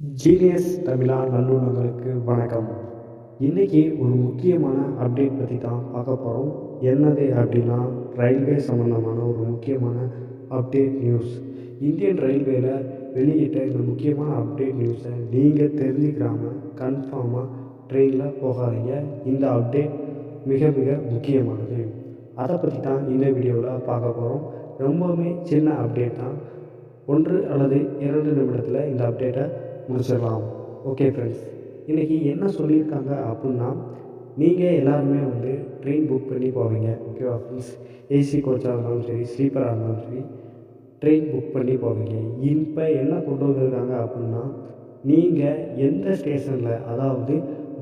GS தமிழா நல்லுணர்களுக்கு வணக்கம். இன்றைக்கி ஒரு முக்கியமான அப்டேட் பற்றி தான் பார்க்க போகிறோம் என்னது அப்படின்னா ரயில்வே சம்மந்தமான ஒரு முக்கியமான அப்டேட் நியூஸ் இந்தியன் ரயில்வேல வெளியிட்ட இந்த முக்கியமான அப்டேட் நியூஸை நீங்கள் தெரிஞ்சுக்கிறாமல் கன்ஃபார்மாக ட்ரெயினில் போகாதீங்க. இந்த அப்டேட் மிக மிக முக்கியமானது. அதை பற்றி தான் இந்த வீடியோவில் பார்க்க போகிறோம் ரொம்பவுமே சின்ன அப்டேட் தான். ஒன்று அல்லது இரண்டு நிமிடத்தில் இந்த அப்டேட்டை முடிச்சிடலாம். ஓகே ஃப்ரெண்ட்ஸ் இன்றைக்கி என்ன சொல்லியிருக்காங்க அப்படின்னா நீங்கள் எல்லாருமே வந்து ட்ரெயின் புக் பண்ணி போவீங்க. ஓகேவா ஃப்ரெண்ட்ஸ் ஏசி கோச்சாக இருந்தாலும் சரி ஸ்லீப்பராக இருந்தாலும் சரி ட்ரெயின் புக் பண்ணி போவீங்க. இப்போ என்ன கொண்டு வந்திருக்காங்க அப்படின்னா நீங்கள் எந்த ஸ்டேஷனில் அதாவது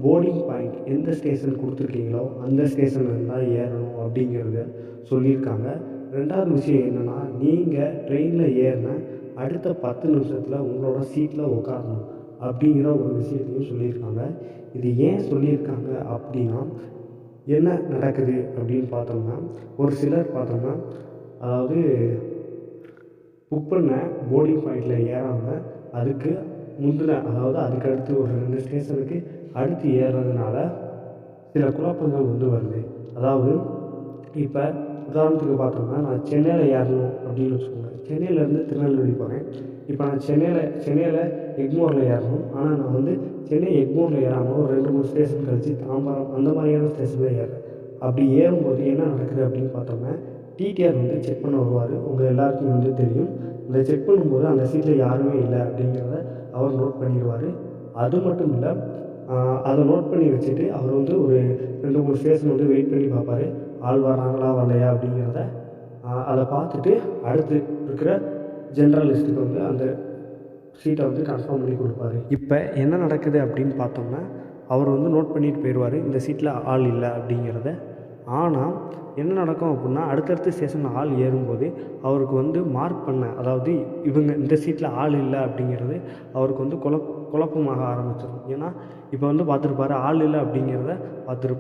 போர்டிங் பாயிண்ட் எந்த ஸ்டேஷன் கொடுத்துருக்கீங்களோ அந்த ஸ்டேஷனில் தான் ஏறணும் அப்படிங்கிறத சொல்லியிருக்காங்க. ரெண்டாவது விஷயம் என்னென்னா நீங்கள் ட்ரெயினில் ஏறின அடுத்த பத்து நிமிஷத்தில் உங்களோட சீட்டில் உட்காரணும் அப்படிங்கிற ஒரு விஷயத்தையும் சொல்லியிருக்காங்க. இது ஏன் சொல்லியிருக்காங்க அப்படின்னா என்ன நடக்குது அப்படின்னு பார்த்தோம்னா ஒரு சிலர் பார்த்தோம்னா அதாவது புக் பண்ண போர்டிங் பாயிண்டில் ஏறாமல் அதுக்கு முந்தின அதாவது அதுக்கு அடுத்து ஒரு ரெண்டு ஸ்டேஷனுக்கு அடுத்து ஏறுறதுனால சில குழப்பங்கள் வந்து வருது. அதாவது இப்போ உதாரணத்துக்கு பார்த்தோம்னா நான் சென்னையில் ஏறணும் அப்படின்னு வச்சுக்கோங்க. சென்னையிலேருந்து திருநெல்வேலி போகிறேன் இப்போ நான் சென்னையில் சென்னையில் எக்மோரில் ஏறணும். ஆனால் நான் வந்து சென்னை எக்மோரில் ஏறாமல் ஒரு ரெண்டு மூணு ஸ்டேஷன் கழிச்சு தாம்பரம் அந்த மாதிரியான ஸ்டேஷனில் ஏறேன். அப்படி ஏறும்போது என்ன நடக்குது அப்படின்னு பார்த்தோம்னா டிடிஆர் வந்து செக் பண்ண வருவார். உங்கள் எல்லாருக்குமே வந்து தெரியும். இந்த செக் பண்ணும்போது அந்த சீட்டில் யாருமே இல்லை அப்படிங்கிறத அவர் நோட் பண்ணிடுவார். அது மட்டும் இல்லை அதை நோட் பண்ணி வச்சுட்டு அவர் வந்து ஒரு ரெண்டு மூணு ஸ்டேஷன் வந்து வெயிட் பண்ணி பார்ப்பாரு. ஆள் வராங்களா வரலையா அப்படிங்கிறத அதை பார்த்துட்டு அடுத்து இருக்கிற ஜென்ரலிஸ்ட்டுக்கு வந்து அந்த சீட்டை வந்து கன்ஃபார்ம் பண்ணி கொடுப்பாரு. இப்போ என்ன நடக்குது அப்படின்னு பார்த்தோம்னா அவர் வந்து நோட் பண்ணிட்டு போயிடுவார் இந்த சீட்டில் ஆள் இல்லை அப்படிங்கிறத. ஆனால் என்ன நடக்கும் அப்படின்னா அடுத்தடுத்த ஸ்டேஷனில் ஆள் ஏறும்போது அவருக்கு வந்து மார்க் பண்ண அதாவது இவங்க இந்த சீட்டில் ஆள் இல்லை அப்படிங்கிறது அவருக்கு வந்து குழப் குழப்பமாக ஆரம்பிச்சிடும் ஏன்னா இப்போ வந்து பார்த்துருப்பாரு ஆள் இல்லை அப்படிங்கிறத பார்த்துரு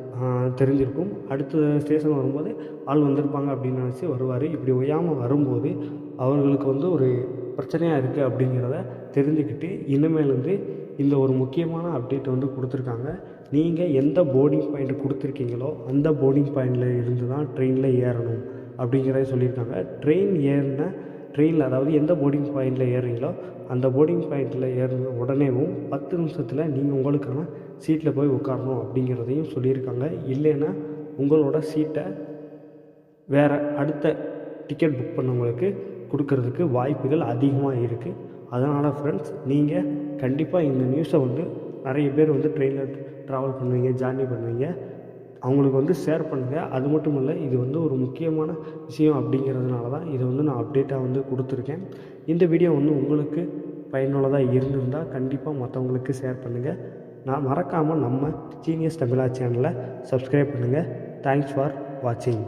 தெரிஞ்சிருக்கும். அடுத்த ஸ்டேஷன் வரும்போது ஆள் வந்திருப்பாங்க அப்படின்னு நினச்சி வருவார். இப்படி ஒய்யாமல் வரும்போது அவர்களுக்கு வந்து ஒரு பிரச்சனையாக இருக்குது அப்படிங்கிறத தெரிஞ்சுக்கிட்டு இனிமேலேருந்து இந்த ஒரு முக்கியமான அப்டேட் வந்து கொடுத்துருக்காங்க. நீங்கள் எந்த போர்டிங் பாயிண்ட் கொடுத்துருக்கீங்களோ அந்த போர்டிங் பாயிண்டில் இருந்து தான் ட்ரெயினில் ஏறணும் அப்படிங்கிறத சொல்லியிருக்காங்க. ட்ரெயின் ஏறின ட்ரெயினில் அதாவது எந்த போர்டிங் பாயிண்டில் ஏறுறீங்களோ அந்த போர்டிங் பாயிண்டில் ஏறின உடனேவும் பத்து நிமிஷத்தில் நீங்கள் உங்களுக்கான சீட்டில் போய் உட்காரணும் அப்படிங்கிறதையும் சொல்லியிருக்காங்க. இல்லைன்னா உங்களோட சீட்டை வேறு அடுத்த டிக்கெட் புக் பண்ணவங்களுக்கு கொடுக்கறதுக்கு வாய்ப்புகள் அதிகமாக இருக்குது அதனால் ஃப்ரெண்ட்ஸ் நீங்கள் கண்டிப்பாக இந்த நியூஸை வந்து நிறைய பேர் வந்து ட்ரெயினில் ட்ராவல் பண்ணுவீங்க ஜார்னி பண்ணுவீங்க. அவங்களுக்கு வந்து ஷேர் பண்ணுங்கள் அது மட்டும் இல்லை இது வந்து ஒரு முக்கியமான விஷயம் அப்படிங்கிறதுனால தான் இதை வந்து நான் அப்டேட்டாக வந்து கொடுத்துருக்கேன். இந்த வீடியோ வந்து உங்களுக்கு பயனுள்ளதாக இருந்திருந்தால் கண்டிப்பாக மற்றவங்களுக்கு ஷேர் பண்ணுங்கள் நான் மறக்காமல் நம்ம ஜீனியஸ் தமிழா சேனலை சப்ஸ்கிரைப் பண்ணுங்கள் தேங்க்ஸ் ஃபார் வாட்சிங்